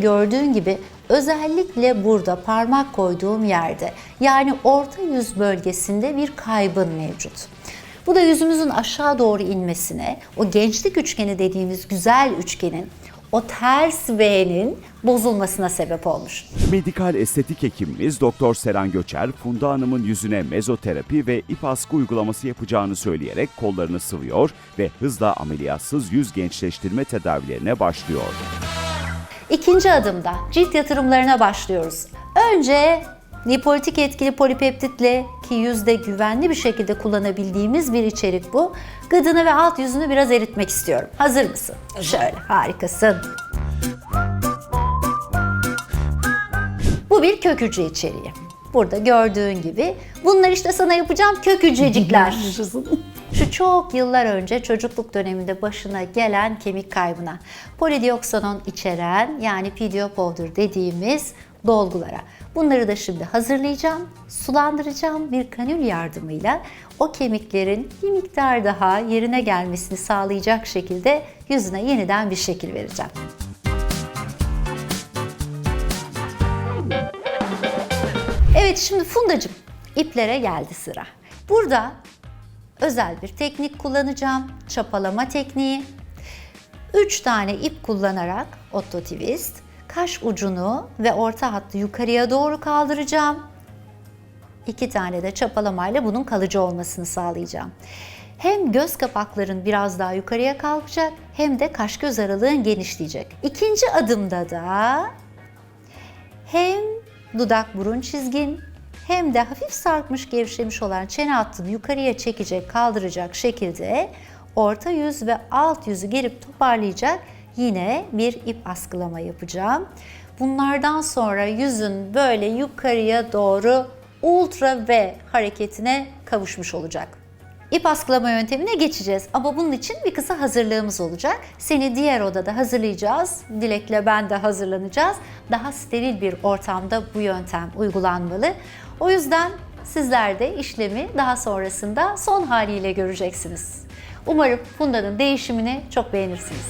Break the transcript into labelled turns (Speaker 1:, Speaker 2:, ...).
Speaker 1: gördüğün gibi özellikle burada parmak koyduğum yerde yani orta yüz bölgesinde bir kaybın mevcut. Bu da yüzümüzün aşağı doğru inmesine, o gençlik üçgeni dediğimiz güzel üçgenin, o ters V'nin bozulmasına sebep olmuş.
Speaker 2: Medikal estetik hekimimiz Doktor Seren Göçer, Funda Hanım'ın yüzüne mezoterapi ve ip askı uygulaması yapacağını söyleyerek kollarını sıvıyor ve hızla ameliyatsız yüz gençleştirme tedavilerine başlıyor.
Speaker 1: İkinci adımda cilt yatırımlarına başlıyoruz. Önce lipolitik etkili polipeptitle ki yüzde güvenli bir şekilde kullanabildiğimiz bir içerik bu. Gıdını ve alt yüzünü biraz eritmek istiyorum. Hazır mısın? Şöyle harikasın. Bu bir kök hücre içeriği. Burada gördüğün gibi bunlar işte sana yapacağım kök hücrecikler. Şu çok yıllar önce çocukluk döneminde başına gelen kemik kaybına polidioksanon içeren yani PDO powder dediğimiz dolgulara. Bunları da şimdi hazırlayacağım, sulandıracağım bir kanül yardımıyla o kemiklerin bir miktar daha yerine gelmesini sağlayacak şekilde yüzüne yeniden bir şekil vereceğim. Evet şimdi Fundacığım iplere geldi sıra. Burada özel bir teknik kullanacağım. Çapalama tekniği. 3 tane ip kullanarak otto twist kaş ucunu ve orta hattı yukarıya doğru kaldıracağım. İki tane de çapalamayla bunun kalıcı olmasını sağlayacağım. Hem göz kapakların biraz daha yukarıya kalkacak hem de kaş göz aralığın genişleyecek. İkinci adımda da hem dudak burun çizgin hem de hafif sarkmış gevşemiş olan çene hattını yukarıya çekecek, kaldıracak şekilde orta yüz ve alt yüzü gerip toparlayacak yine bir ip askılama yapacağım. Bunlardan sonra yüzün böyle yukarıya doğru ultra V hareketine kavuşmuş olacak. İp askılama yöntemine geçeceğiz ama bunun için bir kısa hazırlığımız olacak. Seni diğer odada hazırlayacağız. Dilek'le ben de hazırlanacağız. Daha steril bir ortamda bu yöntem uygulanmalı. O yüzden sizler de işlemi daha sonrasında son haliyle göreceksiniz. Umarım Funda'nın değişimini çok beğenirsiniz.